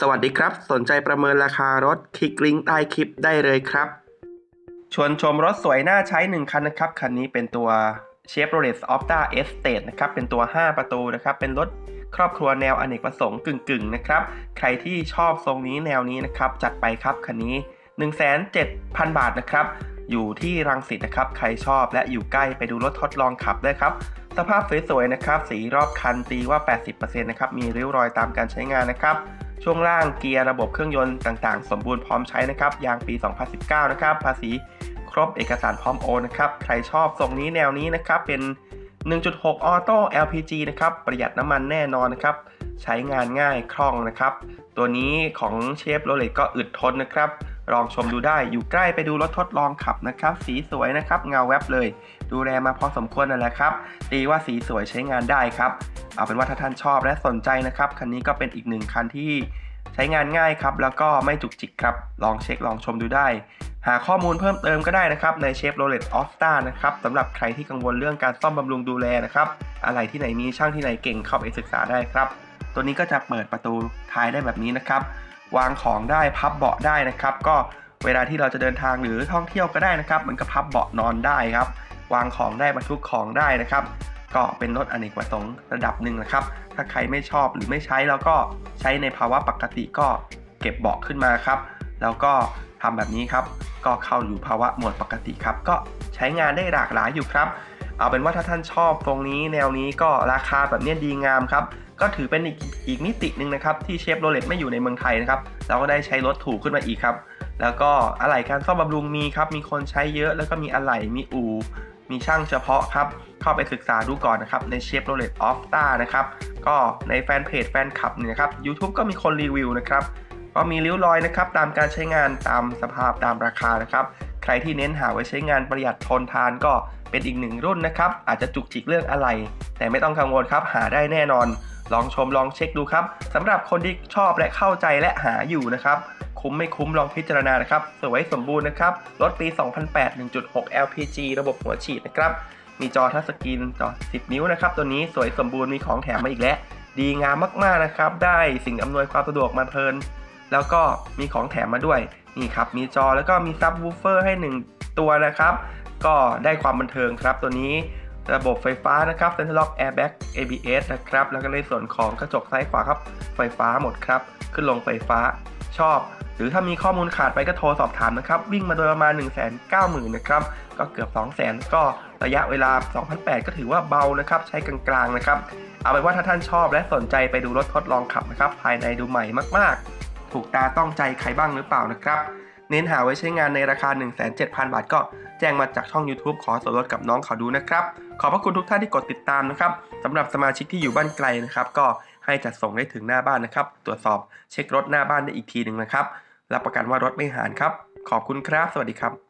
สวัสดีครับ สนใจประเมินราคารถคลิกลิงก์ใต้คลิปได้เลยครับ ชวนชมรถสวยน่าใช้ 1 คันนะครับ คันนี้เป็นตัว Chevrolet Opta Estate นะครับ เป็นตัว 5 ประตูนะครับ เป็นรถครอบครัวแนวอเนกประสงค์กึ่งๆนะครับ ใครที่ชอบทรงนี้แนวนี้นะครับ จัดไปครับคันนี้ 1,700,000 บาทนะครับ อยู่ที่รังสิตนะครับ ใครชอบและอยู่ใกล้ไปดูรถทดลองขับได้ครับ สภาพสวยๆนะครับ สีรอบคันตีว่า 80%นะครับ มีริ้วรอยตามการใช้งานนะครับ ช่วงล่างเกียร์ระบบเครื่องยนต์ต่างๆ สมบูรณ์พร้อมใช้นะครับ ยางปี 2019 นะครับ ภาษีครบเอกสารพร้อมโอนนะครับ ใครชอบทรงนี้แนวนี้นะครับ เป็น 1.6 ออโต้ LPG นะครับ ประหยัดน้ำมันแน่นอนนะครับ ใช้งานง่ายคล่องนะครับ ตัวนี้ของเชฟโรเลตก็อึดทนนะครับ ลองชมดูได้ อยู่ใกล้ไปดูรถทดลองขับนะครับ สีสวยนะครับ เงาแวบเลย ดูแลมาพอสมควรนั่นแหละครับดีว่าสีสวยใช้งานได้ครับ เอาเป็นว่าถ้าท่านชอบและสนใจนะครับ คันนี้ก็เป็นอีกหนึ่งคันที่ใช้งานง่ายครับ แล้วก็ไม่จุกจิกครับ ลองเช็คลองชมดูได้ หาข้อมูลเพิ่มเติมก็ได้นะครับในเชฟโรเลตออฟตานะครับสำหรับใครที่กังวลเรื่องการซ่อมบำรุงดูแลนะครับ อะไรที่ไหนมีช่างที่ไหนเก่งเข้าไปศึกษาได้ครับ ตัวนี้ก็จะเปิดประตูท้ายได้แบบนี้นะครับ วางของได้พับเบาะได้นะครับ ก็เวลาที่เราจะเดินทางหรือท่องเที่ยวก็ได้นะครับ มันก็พับเบาะนอนได้ครับ วางของได้บรรทุกของได้นะครับ ก็เป็นรถอเนกประสงค์ระดับหนึ่งนะครับ ถ้าใครไม่ชอบหรือไม่ใช้แล้วก็ใช้ในภาวะปกติก็เก็บเบาะขึ้นมาครับ แล้วก็ทำแบบนี้ครับ ก็เข้าอยู่ภาวะโหมดปกติครับ ก็ใช้งานได้หลากหลายอยู่ครับ เอาเป็นว่าถ้าท่านชอบตรงนี้แนวนี้ก็ราคาแบบนี้ดีงามครับ ก็ถือเป็นอีกอีกมิติหนึ่งนะครับ ที่เชฟโรเลตไม่อยู่ในเมืองไทยนะครับ เราก็ได้ใช้รถถูกขึ้นมาอีกครับ แล้วก็อะไหล่การซ่อมบำรุงมีครับ มีคนใช้เยอะ แล้วก็มีอะไหล่มีอู่ มีช่างเฉพาะครับ เข้าไปศึกษาดูก่อนนะครับ ในเชฟโรเลตออฟตานะครับ ก็ในแฟนเพจแฟนคลับเนี่ยครับ YouTube ก็มีคนรีวิวนะครับ ก็มีริ้วรอยนะครับ ตามการใช้งานตามสภาพตามราคานะครับ ใครที่เน้นหาไว้ใช้งานประหยัดทนทานก็เป็นอีกหนึ่งรุ่นนะครับ อาจจะจุกจิกเรื่องอะไร แต่ไม่ต้องกังวลครับ หาได้แน่นอน ลองชมลองเช็คดูครับสำหรับคนที่ชอบและเข้าใจและหาอยู่นะครับ คุ้มไม่คุ้มลองพิจารณานะครับ สวยสมบูรณ์นะครับ รถปี 2008 1.6 LPG ระบบหัวฉีดนะครับ มีจอทัชสกรีนจอ 10 นิ้วนะครับ ตัวนี้สวยสมบูรณ์มีของแถมมาอีกแล้ว ดีงามมากๆนะครับ ได้สิ่งอำนวยความสะดวกมาเพลิน แล้วก็มีของแถมมาด้วย นี่ครับ มีจอแล้วก็มีซับวูเฟอร์ให้ 1 ตัวนะครับ ก็ได้ความบันเทิงครับ ตัวนี้ระบบไฟฟ้านะครับ Center Lock Airbag ABS นะครับ แล้วก็ในส่วนของกระจกซ้ายขวาครับ ไฟฟ้าหมดครับ ขึ้นลงไฟฟ้า ชอบ หรือถ้ามีข้อมูลขาดไปก็โทรสอบถามนะครับ วิ่งมาโดยประมาณ 1 9 0 0 0 0นะครับ ก็เกือบ 2 0 0 0 0 0 ก็ระยะเวลา 2008 ก็ถือว่าเบานะครับ ใช้กลางๆนะครับ เอาเป็นว่าถ้าท่านชอบและสนใจไปดูรถทดลองขับนะครับ ภายในดูใหม่มากๆ ถูกตาต้องใจใครบ้างหรือเปล่านะครับ เน้นหาไว้ใช้งานในราคา 1,700,000 บาทก็แจ้งมาจากช่อง YouTube ขอส่วนลดกับน้องเขาดูนะครับ ขอบพระคุณทุกท่านที่กดติดตามนะครับสำหรับสมาชิกที่อยู่บ้านไกลนะครับ ก็ให้จัดส่งได้ถึงหน้าบ้านนะครับ ตรวจสอบเช็ครถหน้าบ้านได้อีกทีหนึ่งนะครับ รับประกันว่ารถไม่หานครับ ขอบคุณครับ สวัสดีครับ